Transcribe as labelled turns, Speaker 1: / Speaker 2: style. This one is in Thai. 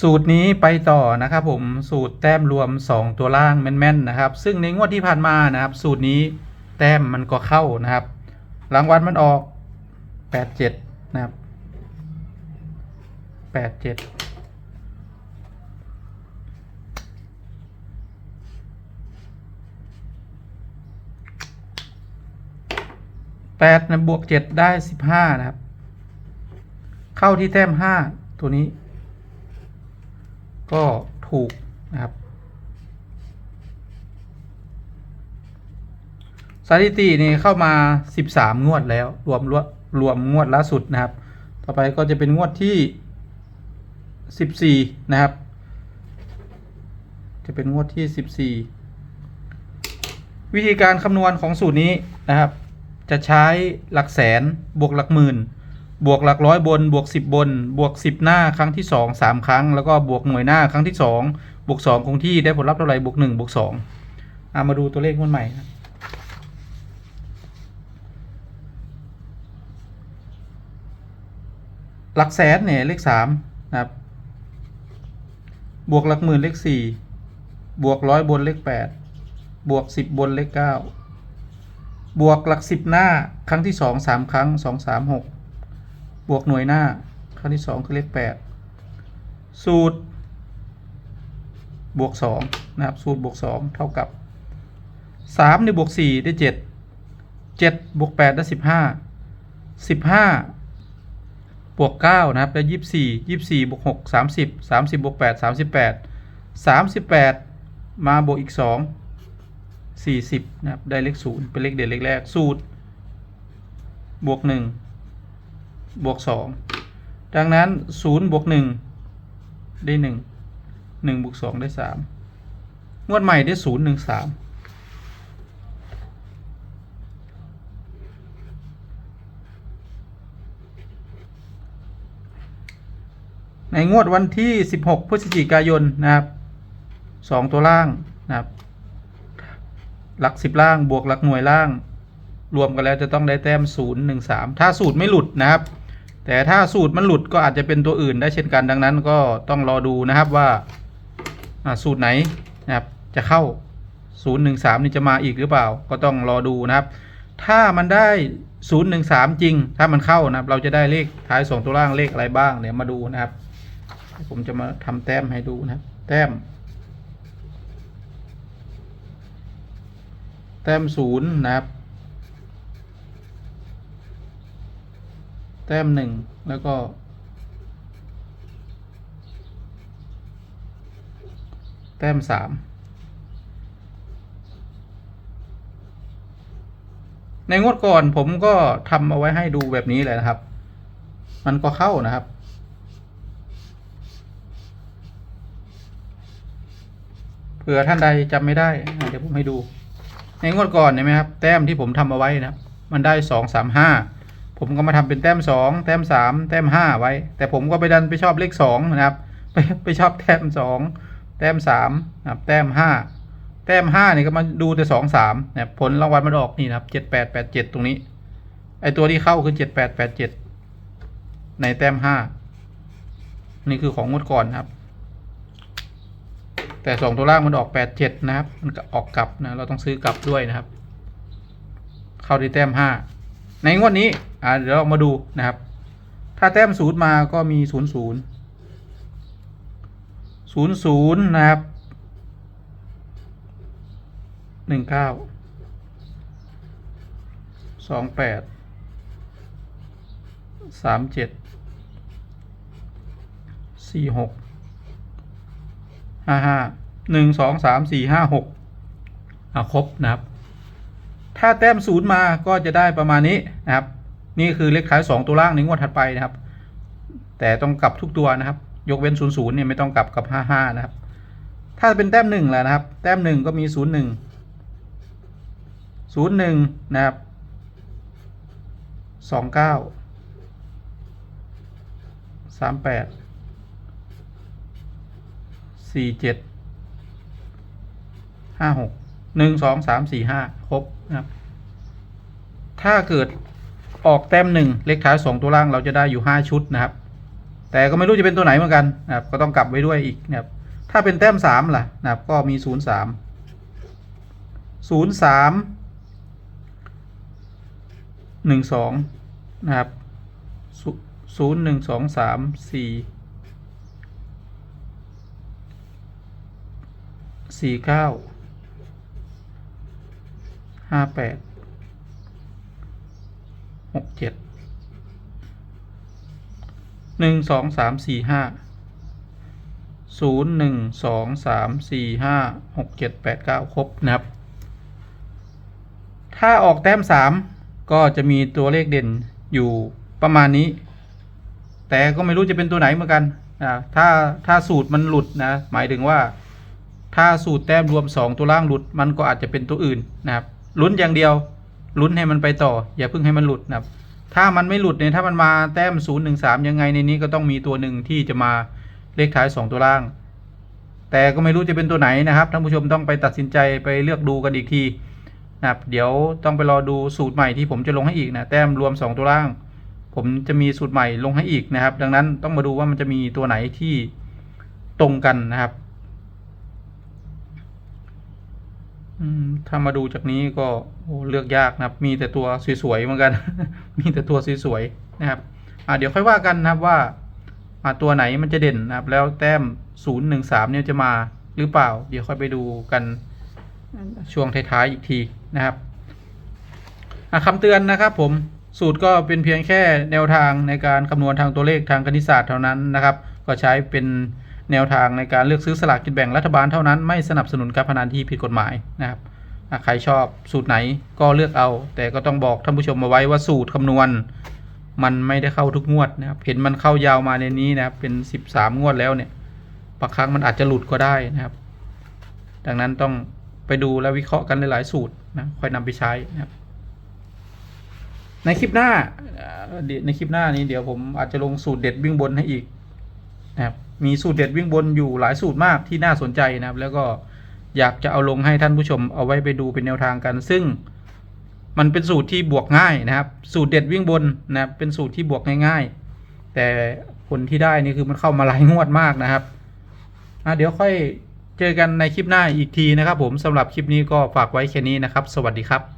Speaker 1: สูตรนี้ไปต่อนะครับผมสูตรแต้มรวม 2 ตัวล่างแม่นๆนะครับ ซึ่งในงวดที่ผ่านมานะครับ สูตรนี้แต้มมันก็เข้านะครับรางวัลมันออก 87 นะครับ 87แปดนะบวกเจ็ดได้สิบห้านะครับ เข้าที่แต้มห้าตัวนี้ ก็ถูกนะครับ สถิตินี่เข้ามา 13 งวดแล้ว รวมรวมรวมงวดล่าสุดนะครับ ต่อไปก็จะเป็นงวดที่ 14 นะครับ จะเป็นงวดที่ 14 วิธีการคำนวณของสูตรนี้นะครับ จะใช้หลักแสนบวกหลักหมื่น บวกหลักร้อยบน บวกสิบบน บวกสิบหน้าครั้งที่สองสามครั้ง แล้วก็บวกหน่วยหน้าครั้งที่สองบวกสองคงที่ได้ผลลัพธ์เท่าไหร่บวกหนึ่งบวกสองอามาดูตัวเลขมันใหม่นะหลักแสนเนี่ยเลขสามนะครับ บวกหลักหมื่นเลขสี่บวกร้อยบนเลขแปดบวกสิบบนเลขเก้าบวกหลักสิบหน้าครั้งที่สองสามครั้งสองสามหก บวกหน่วยหน้าครั้งที่สองคือเลขแปดสูตร บวกสองนะครับ สูตรบวกสองเท่ากับสามในบวกสี่ได้เจ็ดเจ็ดบวกแปดได้สิบห้าสิบห้าบวกเก้านะครับได้ยี่สิบสี่ยี่สิบสี่บวกหกสามสิบสามสิบบวกแปดสามสิบแปดสามสิบแปดมาบวกอีกสองสี่สิบนะครับ ได้เลขศูนย์เป็นเลขเด่นเลขแรก สูตร บวกหนึ่ง บวกสองดังนั้นศูนย์บวกหนึ่งได้หนึ่งหนึ่งบวกสองได้สามงวดใหม่ได้ศูนย์หนึ่งสามในงวดวันที่ 16 พฤศจิกายนนะครับสองตัวล่างนะครับ หลักสิบล่างบวกหลักหน่วยล่าง รวมกันแล้วจะต้องได้แต้มศูนย์หนึ่งสามถ้าสูตรไม่หลุดนะครับ แต่ถ้าสูตรมันหลุดก็อาจจะเป็นตัวอื่นได้เช่นกันดังนั้นก็ต้องรอดูนะครับว่าสูตรไหนนะครับจะเข้าศูนย์หนึ่งสามนี่จะมาอีกหรือเปล่า ก็ต้องรอดูนะครับ ถ้ามันได้ศูนย์หนึ่งสามจริง ถ้ามันเข้านะครับ เราจะได้เลขท้ายสองตัวล่างเลขอะไรบ้างเดี๋ยวมาดูนะครับ ผมจะมาทำแต้มให้ดูนะครับ แต้ม แต้มศูนย์นะครับ แต้มหนึ่งแล้วก็ แต้มสามในงวดก่อนผมก็ทำเอาไว้ให้ดูแบบนี้เลยนะครับ มันก็เข้านะครับ เผื่อท่านใดจำไม่ได้ เดี๋ยวผมให้ดู ในงวดก่อนเห็นไหมครับ แต้มที่ผมทำเอาไว้นะครับมันได้สองสามห้า ผมก็มาทำเป็นแต้มสองแต้มสามแต้มห้าไว้ แต่ผมก็ไปดันไปชอบเลขสองนะครับ ไปไปชอบแต้มสองแต้มสามนะครับแต้มห้าแต้มห้านี่ก็มาดูแต่สองสามนะผลรางวัลมันออกนี่นะครับเจ็ดแปดแปดเจ็ดตรงนี้ ไอตัวที่เข้าคือเจ็ดแปดแปดเจ็ดในแต้มห้านี่คือของงวดก่อนนะครับ แต่สองตัวล่างมันออกแปดเจ็ดนะครับ มันออกกลับนะเราต้องซื้อกลับด้วยนะครับ เข้าที่แต้มห้า ในงวดนี้อ่าเดี๋ยวเรามาดูนะครับ ถ้าแต้มศูนย์มาก็มีศูนย์ศูนย์ศูนย์ศูนย์นะครับหนึ่งเก้าสองแปดสามเจ็ดสี่หกห้าห้าหนึ่งสองสามสี่ห้าหกอะครบนะครับ ถ้าแต้มศูนย์มาก็จะได้ประมาณนี้นะครับ นี่คือเลขท้าย 2 ตัวล่างในงวดถัดไปนะครับ แต่ต้องกลับทุกตัวนะครับ ยกเว้น0ูนย์เนี่ยไม่ต้องกลับกับ 55 นะครับ ถ้าเป็นแต้มหนึ่งแล้วนะครับ แต้มหนึ่งก็มี 0 1 0 1 นะครับสองเก้าสามแปดสี่เจ็ดห้าหก หนึ่งสองสามสี่ห้าครบนะครับ ถ้าเกิดออกแต้มหนึ่งเลขท้ายสองตัวล่างเราจะได้อยู่ห้าชุดนะครับ แต่ก็ไม่รู้จะเป็นตัวไหนเหมือนกันนะครับ ก็ต้องกลับไว้ด้วยอีกนะครับ ถ้าเป็นแต้มสามล่ะนะครับ ก็มีศูนย์สามศูนย์สามหนึ่งสองนะครับศูนย์หนึ่งสองสามสี่สี่เก้า ห้าแปดหกเจ็ดหนึ่งสองสามสี่ห้าศูนย์หนึ่งสองสามสี่ห้าหกเจ็ดแปดเก้าครบนะครับ ถ้าออกแต้มสามก็จะมีตัวเลขเด่นอยู่ประมาณนี้ แต่ก็ไม่รู้จะเป็นตัวไหนเหมือนกันนะถ้าถ้าสูตรมันหลุดนะ หมายถึงว่า ถ้าสูตรแต้มรวม 2 ตัวล่างหลุด มันก็อาจจะเป็นตัวอื่นนะครับ ลุ้นอย่างเดียว ลุ้นให้มันไปต่อ อย่าเพิ่งให้มันหลุดนะครับ ถ้ามันไม่หลุดเนี่ยถ้ามันมาแต้ม0 1 3ยังไงในนี้ก็ต้องมีตัวหนึ่งที่จะมาเลขท้าย 2 ตัวล่าง แต่ก็ไม่รู้จะเป็นตัวไหนนะครับท่านผู้ชมต้องไปตัดสินใจไปเลือกดูกันอีกทีนะครับเดี๋ยวต้องไปรอดูสูตรใหม่ที่ผมจะลงให้อีกนะแต้มรวม 2 ตัวล่าง ผมจะมีสูตรใหม่ลงให้อีกนะครับ ดังนั้นต้องมาดูว่ามันจะมีตัวไหนที่ตรงกันนะครับ อืม ถ้ามาดูจากนี้ก็เลือกยากนะครับ มีแต่ตัวสวยๆเหมือนกัน มีแต่ตัวสวยๆนะครับเดี๋ยวค่อยว่ากันนะครับว่าตัวไหนมันจะเด่นนะครับ แล้วแต้มศูนย์หนึ่งสามเนี่ยจะมาหรือเปล่า เดี๋ยวค่อยไปดูกันช่วงท้ายๆอีกทีนะครับคำเตือนนะครับผมสูตรก็เป็นเพียงแค่แนวทางในการคำนวณทางตัวเลขทางคณิตศาสตร์เท่านั้นนะครับ ก็ใช้เป็น แนวทางในการเลือกซื้อสลากกินแบ่งรัฐบาลเท่านั้นไม่สนับสนุนการพนันที่ผิดกฎหมายนะครับใครชอบสูตรไหนก็เลือกเอา แต่ก็ต้องบอกท่านผู้ชมมาไว้ว่าสูตรคำนวณ มันไม่ได้เข้าทุกงวดนะครับเห็นมันเข้ายาวมาในนี้นะครับเป็นสิบสามงวดแล้วเนี่ยบางครั้งมันอาจจะหลุดก็ได้นะครับ ดังนั้นต้องไปดูและวิเคราะห์กันหลาย ๆ สูตรนะค่อยนำไปใช้นะครับในคลิปหน้าในคลิปหน้านี้เดี๋ยวผมอาจจะลงสูตรเด็ดวิ่งบนให้อีก นะครับมีสูตรเด็ดวิ่งบนอยู่หลายสูตรมากที่น่าสนใจนะครับ แล้วก็อยากจะเอาลงให้ท่านผู้ชมเอาไว้ไปดูเป็นแนวทางกัน ซึ่งมันเป็นสูตรที่บวกง่ายนะครับ สูตรเด็ดวิ่งบนนะครับเป็นสูตรที่บวกง่าย ๆ แต่ผลที่ได้นี่คือมันเข้ามาหลายงวดมากนะครับเดี๋ยวค่อยเจอกันในคลิปหน้าอีกทีนะครับผมสำหรับคลิปนี้ก็ฝากไว้แค่นี้นะครับ สวัสดีครับ